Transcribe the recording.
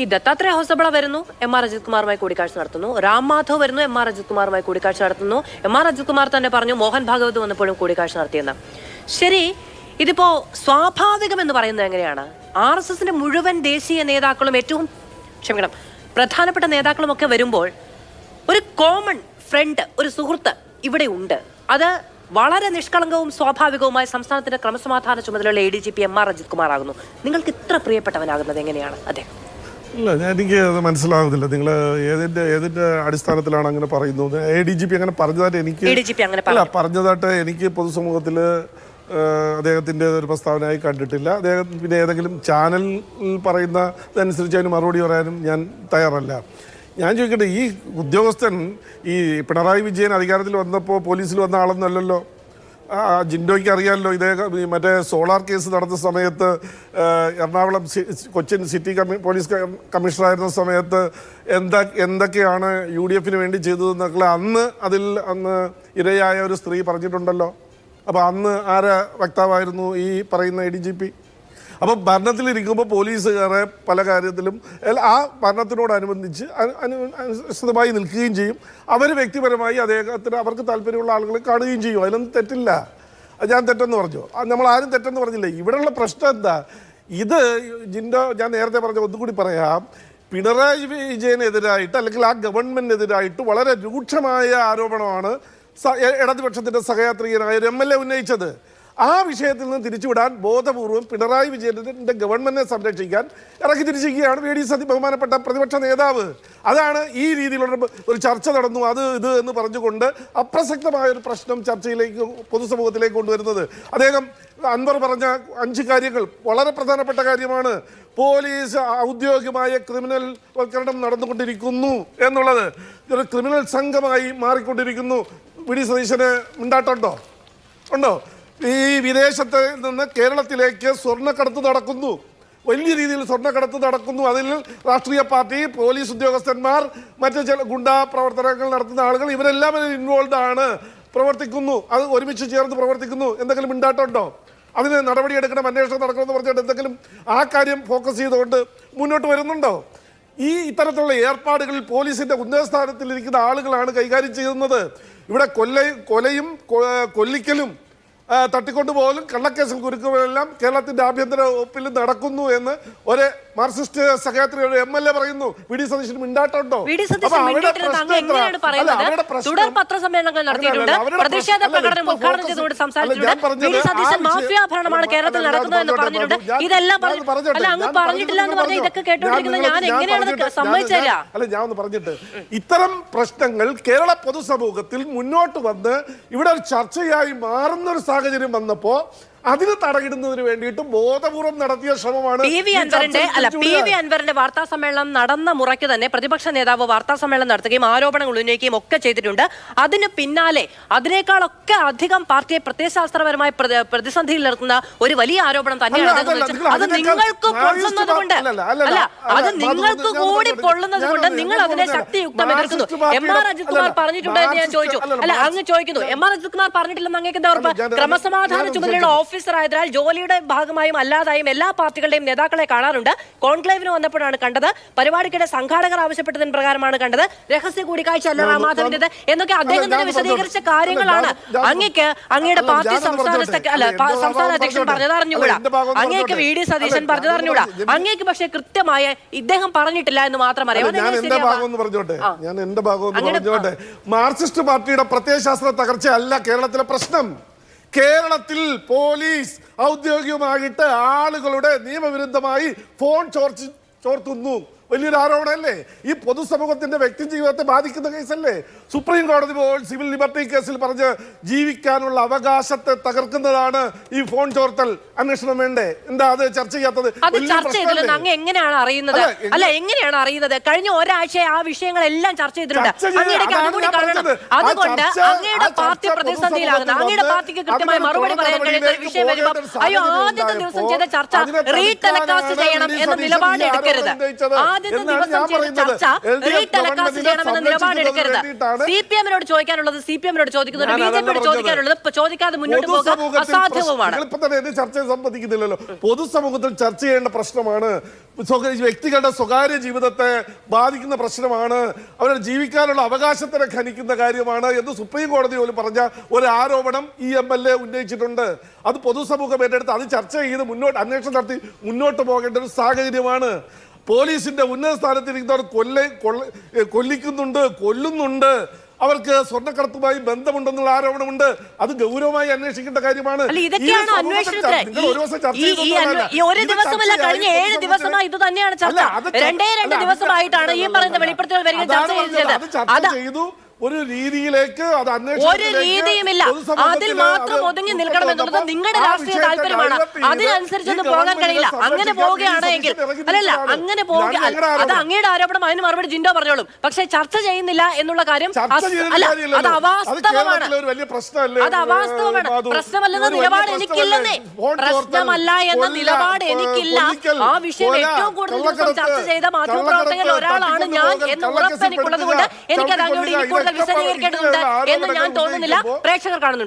ഈ ദത്താത്രേയ ഹോസബള വരുന്നു. M R Ajith കുമാറുമായി കൂടിക്കാഴ്ച നടത്തുന്നു. രാം മാധവ് വരുന്നു. എം ആർ അജിത് കുമാറുമായി കൂടിക്കാഴ്ച നടത്തുന്നു. എം ആർ അജിത് കുമാർ തന്നെ പറഞ്ഞു മോഹൻ ഭാഗവത് വന്നപ്പോഴും കൂടിക്കാഴ്ച നടത്തിയെന്ന്. ശരി ഇതിപ്പോ സ്വാഭാവികം എന്ന് പറയുന്നത് എങ്ങനെയാണ്? ആർ എസ് എസിന്റെ മുഴുവൻ ദേശീയ നേതാക്കളും ഏറ്റവും ക്ഷമിക്കണം പ്രധാനപ്പെട്ട നേതാക്കളും ഒക്കെ വരുമ്പോൾ ഒരു കോമൺ ഫ്രണ്ട് ഒരു സുഹൃത്ത് ഇവിടെ ഉണ്ട്. അത് വളരെ നിഷ്കളങ്കവും സ്വാഭാവികവുമായ സംസ്ഥാനത്തിന്റെ ക്രമസമാധാന ചുമതലയുള്ള A D G P M R Ajith Kumar ആകുന്നു. നിങ്ങൾക്ക് ഇത്ര പ്രിയപ്പെട്ടവനാകുന്നത് എങ്ങനെയാണ് അതെ ഇല്ല ഞാൻ എനിക്ക് അത് മനസ്സിലാകുന്നില്ല നിങ്ങൾ ഏതിന്റെ ഏതിന്റെ അടിസ്ഥാനത്തിലാണ് അങ്ങനെ പറയുന്നത്? എ ഡി ജി പി അങ്ങനെ പറഞ്ഞതായിട്ട് എനിക്ക് അങ്ങനെ അല്ല പറഞ്ഞു. പറഞ്ഞതായിട്ട് എനിക്ക് പൊതുസമൂഹത്തിൽ അദ്ദേഹത്തിന്റെ ഒരു പ്രസ്താവനയായി കണ്ടിട്ടില്ല. അദ്ദേഹം പിന്നെ ഏതെങ്കിലും ചാനലിൽ പറയുന്നതനുസരിച്ച് അതിന് മറുപടി പറയാനും ഞാൻ തയ്യാറല്ല. ഞാൻ ചോദിക്കട്ടെ ഈ ഉദ്യോഗസ്ഥൻ ഈ പിണറായി വിജയൻ അധികാരത്തിൽ വന്നപ്പോൾ പോലീസിൽ വന്ന ആളൊന്നല്ലല്ലോ ജിൻഡോയ്ക്ക് അറിയാമല്ലോ ഇതേ മറ്റേ സോളാർ കേസ് നടന്ന സമയത്ത് എറണാകുളം കൊച്ചിൻ സിറ്റി കമ്മി പോലീസ് കമ്മീഷണർ കമ്മീഷണറായിരുന്ന സമയത്ത് എന്താ എന്തൊക്കെയാണ് യു ഡി എഫിന് വേണ്ടി ചെയ്തതെന്നൊക്കെ അന്ന് അതിൽ അന്ന് ഇരയായ ഒരു സ്ത്രീ പറഞ്ഞിട്ടുണ്ടല്ലോ. അപ്പോൾ അന്ന് ആരാ വക്താവായിരുന്നു ഈ പറയുന്ന എ ഡി ജി പി അപ്പോൾ ഭരണത്തിലിരിക്കുമ്പോൾ പോലീസുകാരെ പല കാര്യത്തിലും ആ ഭരണത്തിനോടനുബന്ധിച്ച് അനു- അനു- അനുസൃതമായി നിൽക്കുകയും ചെയ്യും. അവർ വ്യക്തിപരമായി അദ്ദേഹത്തിന് അവർക്ക് താല്പര്യമുള്ള ആളുകളെ കാണുകയും ചെയ്യും. അതിലൊന്നും തെറ്റില്ല. ഞാൻ തെറ്റെന്ന് പറഞ്ഞു. നമ്മൾ ആരും തെറ്റെന്ന് പറഞ്ഞില്ല? ഇവിടെയുള്ള പ്രശ്നം എന്താ? ഇത് ജിൻഡോ ഞാൻ നേരത്തെ പറഞ്ഞ ഒന്നുകൂടി പറയാം. പിണറായി വിജയനെതിരായിട്ട് അല്ലെങ്കിൽ ആ ഗവൺമെന്റിനെതിരായിട്ട് വളരെ രൂക്ഷമായ ആരോപണമാണ് ഇടതുപക്ഷത്തിന്റെ സഹയാത്രികനായ ഒരു എം എൽ എ ഉന്നയിച്ചത്. ആ വിഷയത്തിൽ നിന്ന് തിരിച്ചുവിടാൻ ബോധപൂർവം പിണറായി വിജയന്റെ ഗവൺമെന്റിനെ സംരക്ഷിക്കാൻ ഇറക്കി തിരിച്ചിരിക്കുകയാണ് വി ഡി സതി ബഹുമാനപ്പെട്ട പ്രതിപക്ഷ നേതാവ്. അതാണ് ഈ രീതിയിലുള്ള ഒരു- ചർച്ച നടന്നു. അത് ഇത് എന്ന് പറഞ്ഞുകൊണ്ട് അപ്രസക്തമായ ഒരു പ്രശ്നം ചർച്ചയിലേക്ക് പൊതുസമൂഹത്തിലേക്ക് കൊണ്ടുവരുന്നത്. അദ്ദേഹം അൻവർ പറഞ്ഞ അഞ്ച് കാര്യങ്ങൾ വളരെ പ്രധാനപ്പെട്ട കാര്യമാണ്. പോലീസ് ഔദ്യോഗികമായ ക്രിമിനൽ വൽക്കരണം നടന്നുകൊണ്ടിരിക്കുന്നു എന്നുള്ളത്. ഒരു ക്രിമിനൽ സംഘമായി മാറിക്കൊണ്ടിരിക്കുന്നു. വി ഡി സതീശന് ഉണ്ടാട്ടുണ്ടോ ഉണ്ടോ? ഈ വിദേശത്ത് നിന്ന് കേരളത്തിലേക്ക് സ്വർണക്കടത്ത് നടക്കുന്നു. വലിയ രീതിയിൽ സ്വർണക്കടത്ത് നടക്കുന്നു. അതിൽ രാഷ്ട്രീയ പാർട്ടി പോലീസ് ഉദ്യോഗസ്ഥന്മാർ മറ്റ് ചില ഗുണ്ടാ പ്രവർത്തനങ്ങൾ നടത്തുന്ന ആളുകൾ ഇവരെല്ലാം അതിൽ ഇൻവോൾവ് ആണ്. പ്രവർത്തിക്കുന്നു. അത് ഒരുമിച്ച് ചേർന്ന് പ്രവർത്തിക്കുന്നു. എന്തെങ്കിലും മിണ്ടാട്ടുണ്ടോ അതിന് നടപടിയെടുക്കണം അന്വേഷണം നടക്കണമെന്ന് പറഞ്ഞിട്ട് എന്തെങ്കിലും ആ കാര്യം ഫോക്കസ് ചെയ്തുകൊണ്ട് മുന്നോട്ട് വരുന്നുണ്ടോ? ഈ ഇത്തരത്തിലുള്ള ഏർപ്പാടുകളിൽ പോലീസിന്റെ ഉന്നതസ്ഥാനത്തിൽ ഇരിക്കുന്ന ആളുകളാണ് കൈകാര്യം ചെയ്യുന്നത്. ഇവിടെ കൊല്ല കൊലയും കൊല്ലിക്കലും തട്ടിക്കൊണ്ടുപോകലും കള്ളക്കേസിൽ കുരുക്കുമെല്ലാം കേരളത്തിന്റെ ആഭ്യന്തര വകുപ്പിൽ നടക്കുന്നു എന്ന് ഒരു മാർക്സിസ്റ്റ് സഹയാത്രി ഒരു എം എൽ എ പറയുന്നു. വി ഡി സതീശൻ മിണ്ടാട്ടുണ്ടോ അല്ല, ഞാൻ അല്ല ഒന്ന് പറഞ്ഞിട്ട്. ഇത്തരം പ്രശ്നങ്ങൾ കേരള പൊതുസമൂഹത്തിൽ മുന്നോട്ട് വന്ന് ഇവിടെ ഒരു ചർച്ചയായി മാറുന്ന ഒരു സാഹചര്യം വന്നപ്പോ അതിന് തടയിടുന്നതിന് വേണ്ടിയിട്ട് ബോധപൂർവം നടത്തിയ ശ്രമമാണ് പി വി അൻവറിന്റെ അല്ല പി വി അൻവറിന്റെ വാർത്താ സമ്മേളനം നടന്ന മുറയ്ക്ക് തന്നെ പ്രതിപക്ഷ നേതാവ് വാർത്താ സമ്മേളനം നടത്തുകയും ആരോപണങ്ങൾ ഉന്നയിക്കുകയും ഒക്കെ ചെയ്തിട്ടുണ്ട്. അതിന് പിന്നാലെ അതിനേക്കാളൊക്കെ അധികം പാർട്ടിയെ പ്രത്യയശാസ്ത്രപരമായ പ്രതി- പ്രതിസന്ധിയിൽ നിർത്തുന്ന ഒരു വലിയ ആരോപണം തന്നെയാണ് അത് നിങ്ങൾക്ക് പൊള്ളുന്നത് കൊണ്ട് അല്ല, അത് നിങ്ങൾക്ക് കൂടി പൊള്ളുന്നത് കൊണ്ട് നിങ്ങൾ അതിനെ ശക്തിയുക്തം എതിർക്കുന്നു. എം ആർ അജിത് കുമാർ പറഞ്ഞിട്ടുണ്ടോ എന്ന് ഞാൻ ചോദിച്ചു. അല്ല, അങ്ങ് ചോദിക്കുന്നു. എം ആർ അജിത് കുമാർ പറഞ്ഞിട്ടില്ലെന്ന് അങ്ങേക്ക് എന്താ ഉറപ്പ് ക്രമസമാധാന ചുമതലയുടെ ചോദിച്ചു. ഓഫീസർ ആയതിനാൽ ജോലിയുടെ ഭാഗമായും അല്ലാതായും എല്ലാ പാർട്ടികളുടെയും നേതാക്കളെ കാണാറുണ്ട്. കോൺക്ലേവിന് വന്നപ്പോഴാണ് കണ്ടത്. പരിപാടിക്കിടെ സംഘാടകർ ആവശ്യപ്പെട്ടതിന് പ്രകാരമാണ് കണ്ടത്. രഹസ്യ കൂടിക്കാഴ്ച അല്ല ഞാൻ- എന്നൊക്കെ അദ്ദേഹം തന്നെ വിശദീകരിച്ച കാര്യങ്ങളാണ്. അങ്ങേക്ക് അങ്ങയുടെ പാർട്ടി സംസ്ഥാന അല്ല സംസ്ഥാന അധ്യക്ഷൻ പറഞ്ഞതറിഞ്ഞുകൂടാ? അങ്ങേക്ക് വി. ഡി. സതീശൻ അല്ല, പറഞ്ഞത് ഞാൻ അറിഞ്ഞൂടാ പറഞ്ഞത് അങ്ങേക്ക് പക്ഷെ കൃത്യമായ ഇദ്ദേഹം പറഞ്ഞിട്ടില്ല എന്ന് മാത്രം അറിയാം ഞാൻ എന്റെ ഭാഗം പറഞ്ഞോട്ടെ? ഞാൻ എന്റെ ഭാഗം പറഞ്ഞോട്ടെ? മാർക്സിസ്റ്റ് പാർട്ടിയുടെ പ്രത്യയശാസ്ത്ര തകർച്ചയല്ല കേരളത്തിലെ പ്രശ്നം. കേരളത്തിൽ പോലീസ് ഔദ്യോഗികമായിട്ട് ആളുകളുടെ നിയമവിരുദ്ധമായി ഫോൺ ചോർച്ച് ചോർത്തുന്നു. വലിയൊരു ആരോപണമല്ലേ ഈ പൊതുസമൂഹത്തിന്റെ വ്യക്തി ജീവിതത്തെ ബാധിക്കുന്ന കേസല്ലേ? സുപ്രീം കോടതി പോൽ സിവിൽ ലിബർട്ടി കേസിൽ പറഞ്ഞ് ജീവിക്കാനുള്ള അവകാശത്തെ തകർക്കുന്നതാണ് ഈ ഫോൺ ചോർത്തൽ അന്വേഷണം വേണ്ടേ? എന്താ അത് ചർച്ച ചെയ്യാത്തത്? അങ്ങ് എങ്ങനെയാണ് അറിയുന്നത്? അല്ല, എങ്ങനെയാണ് അറിയുന്നത്? കഴിഞ്ഞ ഒരാഴ്ച ആ വിഷയങ്ങളെല്ലാം ചർച്ച ചെയ്തിട്ടുണ്ട്. അതുകൊണ്ട് അങ്ങയുടെ പാർട്ടി ചർച്ച അങ്ങയുടെ പാർട്ടിക്ക് കൃത്യമായി മറുപടി പറയാൻ കഴിയുന്ന ഒരു വിഷയം വരുമ്പോൾ അയ്യോ ആദ്യത്തെ ദിവസം ചെയ്ത ചർച്ച റീടെലികാസ്റ്റ് ചെയ്യണം എന്ന നിലപാട് എടുക്കരുത് ആ ആദ്യത്തെ ദിവസം ചെയ്ത. ചർച്ച ചെയ്യണമെന്ന നിലപാടെടുക്കരുത് സംരക്ഷിക്കുന്നതിന് സി പി എമ്മിനോട് ചോദിക്കാനുള്ളത് സി പി എമ്മിനോട് ചോദിക്കുന്നത് ബി ജെ പിയോട് ചോദിക്കാനുള്ളത് ചോദിക്കാതെ മുന്നോട്ട് പോകുക പൊതുസമൂഹത്തിൽ അസാധ്യവുമാണ്. പ്രശ്നം- തന്നെ എന്നെ ചർച്ചയിൽ സംബന്ധിക്കുന്നില്ലല്ലോ പൊതുസമൂഹത്തിൽ ചർച്ച ചെയ്യേണ്ട പ്രശ്നമാണ്. വ്യക്തികളുടെ സ്വകാര്യ ജീവിതത്തെ ബാധിക്കുന്ന പ്രശ്നമാണ്. അവരുടെ ജീവിക്കാനുള്ള അവകാശത്തിനെ ഖനിക്കുന്ന കാര്യമാണ് എന്ന് സുപ്രീം കോടതി പോലും പറഞ്ഞ ഒരു ആരോപണം ഈ എം എൽ എ ഉന്നയിച്ചിട്ടുണ്ട്. അത് പൊതുസമൂഹം ഏറ്റെടുത്ത് അത് ചർച്ച ചെയ്ത് മുന്നോട്ട് അന്വേഷണം നടത്തി മുന്നോട്ട് പോകേണ്ട ഒരു സാഹചര്യമാണ്. പോലീസിന്റെ ഉന്നത സ്ഥാനത്തിരിക്കുന്നവർ കൊല്ല കൊള്ള കൊല്ലിക്കുന്നുണ്ട് കൊല്ലുന്നുണ്ട്. അവർക്ക് സ്വർണക്കടത്തുമായി ബന്ധമുണ്ടെന്നുള്ള ആരോപണമുണ്ട്. അത് ഗൗരവമായി അന്വേഷിക്കേണ്ട കാര്യമാണ്. ഒരു ദിവസമല്ല കഴിഞ്ഞ ഏഴ് ദിവസമായി ഇത് തന്നെയാണ് ചർച്ച. രണ്ടേ രണ്ട് ദിവസമായിട്ടാണ് ഈ ചർച്ച പറയുന്ന. വെളിപ്പെടുത്തൽ. അത് ചെയ്തത് അത് ചെയ്തു. ഒരു രീതിയിലേക്ക് അത് ഒരു രീതിയുമില്ല. അതിൽ മാത്രം ഒതുങ്ങി നിൽക്കണം എന്നുള്ളത് നിങ്ങളുടെ രാഷ്ട്രീയ താല്പര്യമാണ്. അതിനനുസരിച്ചൊന്നും പോകാൻ കഴിയില്ല. അങ്ങനെ പോവുകയാണ് എങ്കിൽ അല്ലല്ല അങ്ങനെ പോവുക അത്. അങ്ങയുടെ ആരോപണം അതിന് മറുപടി ജിൻഡോ പറഞ്ഞോളും. പക്ഷെ ചർച്ച ചെയ്യുന്നില്ല എന്നുള്ള കാര്യം അല്ല അത് അവാസ്തവമാണ്. അത് അവാസ്തവമാണ്. പ്രശ്നമല്ലെന്ന നിലപാട്? എനിക്കില്ലെന്നേ. പ്രശ്നമല്ല എന്ന നിലപാട് എനിക്കില്ല. ആ വിഷയം ഏറ്റവും കൂടുതൽ ചർച്ച ചെയ്ത മാധ്യമപ്രവർത്തകരിൽ ഒരാളാണ് ഞാൻ എന്ന് ഉറപ്പെനിക്കുള്ളത് കൊണ്ട് എനിക്കത് അങ്ങോട്ട് ഇനി വിശദീകരിക്കേണ്ടതുണ്ട് എന്ന് ഞാൻ തോന്നുന്നില്ല. പ്രേക്ഷകർ കാണുന്നുണ്ട്.